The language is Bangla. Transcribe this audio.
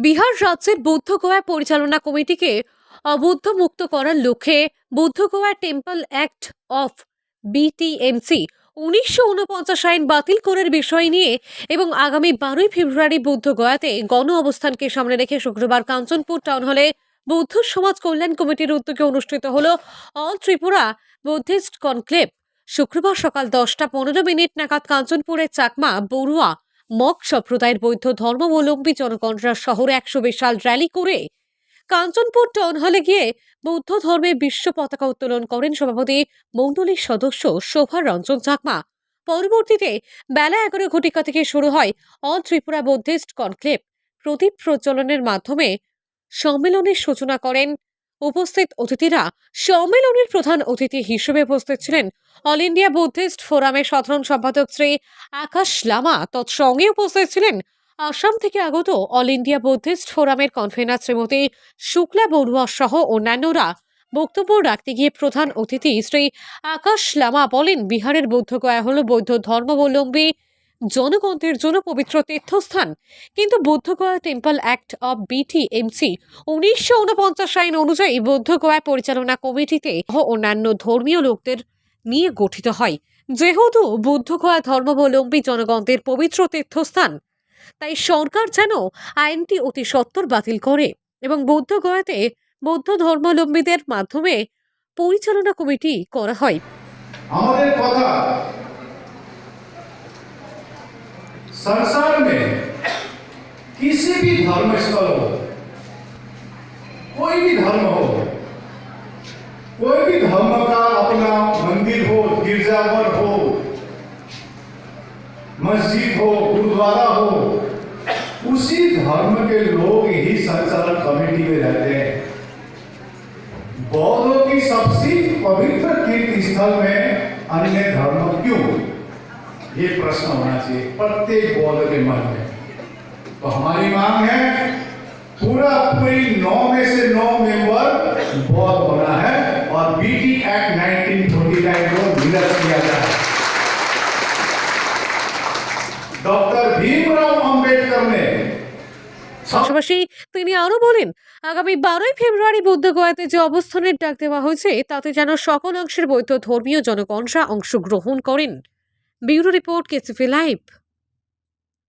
বিহার রাজ্যের বৌদ্ধ গোয়া পরিচালনা কমিটিকে অবৌদ্ধ মুক্ত করার লক্ষ্যে Bodh Gaya temple act of BTMC উনিশশো উনপঞ্চাশ আইন বাতিল করার বিষয় নিয়ে এবং আগামী বারোই ফেব্রুয়ারি বৌদ্ধ গয়াতে গণ অবস্থানকে সামনে রেখে শুক্রবার কাঞ্চনপুর টাউন হলে বৌদ্ধ সমাজ কল্যাণ কমিটির উদ্যোগে অনুষ্ঠিত হল অল ত্রিপুরা বৌদ্ধিস্ট কনক্লেভ। শুক্রবার সকাল দশটা পনেরো মিনিট নাগাদ কাঞ্চনপুরের চাকমা বড়ুয়া মগ সম্প্রদায়ের বৌদ্ধ ধর্মাবলম্বী জনগণরা শহরে একশো বিশাল র্যালি করে কাঞ্চনপুর টাউন হলে গিয়ে বৌদ্ধ ধর্মের বিশ্ব পতাকা উত্তোলন করেন সভাপতি মণ্ডলীর সদস্য শোভা রঞ্জন চাকমা। পরবর্তীতে বেলা এগারো ঘটিকা থেকে শুরু হয় অল ত্রিপুরা বুদ্ধিস্ট কনক্লেভ। প্রদীপ প্রজ্বলনের মাধ্যমে সম্মেলনের সূচনা করেন উপস্থিত অতিথিরা সম্মেলনের প্রধান অতিথি হিসেবে উপস্থিত ছিলেন অল ইন্ডিয়া বুদ্ধিস্ট ফোরামের সাধারণ সম্পাদক শ্রী আকাশ লামা। তৎসঙ্গে উপস্থিত ছিলেন আসাম থেকে আগত অল ইন্ডিয়া বুদ্ধিস্ট ফোরামের কনভেনার শ্রীমতী শুক্লা বড়ুয়া সহ অন্যান্যরা। বক্তব্য রাখতে গিয়ে প্রধান অতিথি শ্রী আকাশ লামা বলেন, বিহারের বৌদ্ধগয়া হল বৌদ্ধ ধর্মাবলম্বী জনগণদের জন্য পবিত্র তীর্থস্থান। কিন্তু Bodhgaya temple act of BTMC উনিশশো উনপঞ্চাশ আইন অনুযায়ী বুদ্ধগয়া পরিচালনা কমিটিতে অন্যান্য ধর্মীয় লোকদের নিয়ে গঠিত হয়। যেহেতু বুদ্ধগয়া ধর্মাবলম্বী জনগণদের পবিত্র তীর্থস্থান, তাই সরকার যেন আইনটি অতি সত্বর বাতিল করে এবং বৌদ্ধ গয়াতে বৌদ্ধ ধর্মাবলম্বীদের মাধ্যমে পরিচালনা কমিটি করা হয়। আমাদের কথা संसार में किसी भी धर्म स्थल हो, कोई भी धर्म हो, कोई भी धर्म का अपना मंदिर हो, गिरजाघर हो, मस्जिद हो, गुरुद्वारा हो, उसी धर्म के लोग ही संचालन कमेटी में रहते हैं। बौद्धों की सबसे पवित्र तीर्थ स्थल में अन्य धर्म क्यों? ये प्रश्न होना चाहिए प्रत्येक बौद्ध के मन में तो हमारी मांग है पूरा पूरी नौ में से नौ मेंबर बौद्ध होना है और बीटी एक्ट 1949 को निरस्त किया जाए डॉक्टर भीमराव अंबेडकर ने পাশাপাশি তিনি আরো বলেন আগামী বারোই ফেব্রুয়ারি বুদ্ধ গয়াতে যে অবস্থানের ডাক দেওয়া হয়েছে তাতে যেন সকল অংশের বৌদ্ধ ধর্মীয় জনগণরা অংশগ্রহণ করেন ब्यूरो रिपोर्ट के सिफी लाइव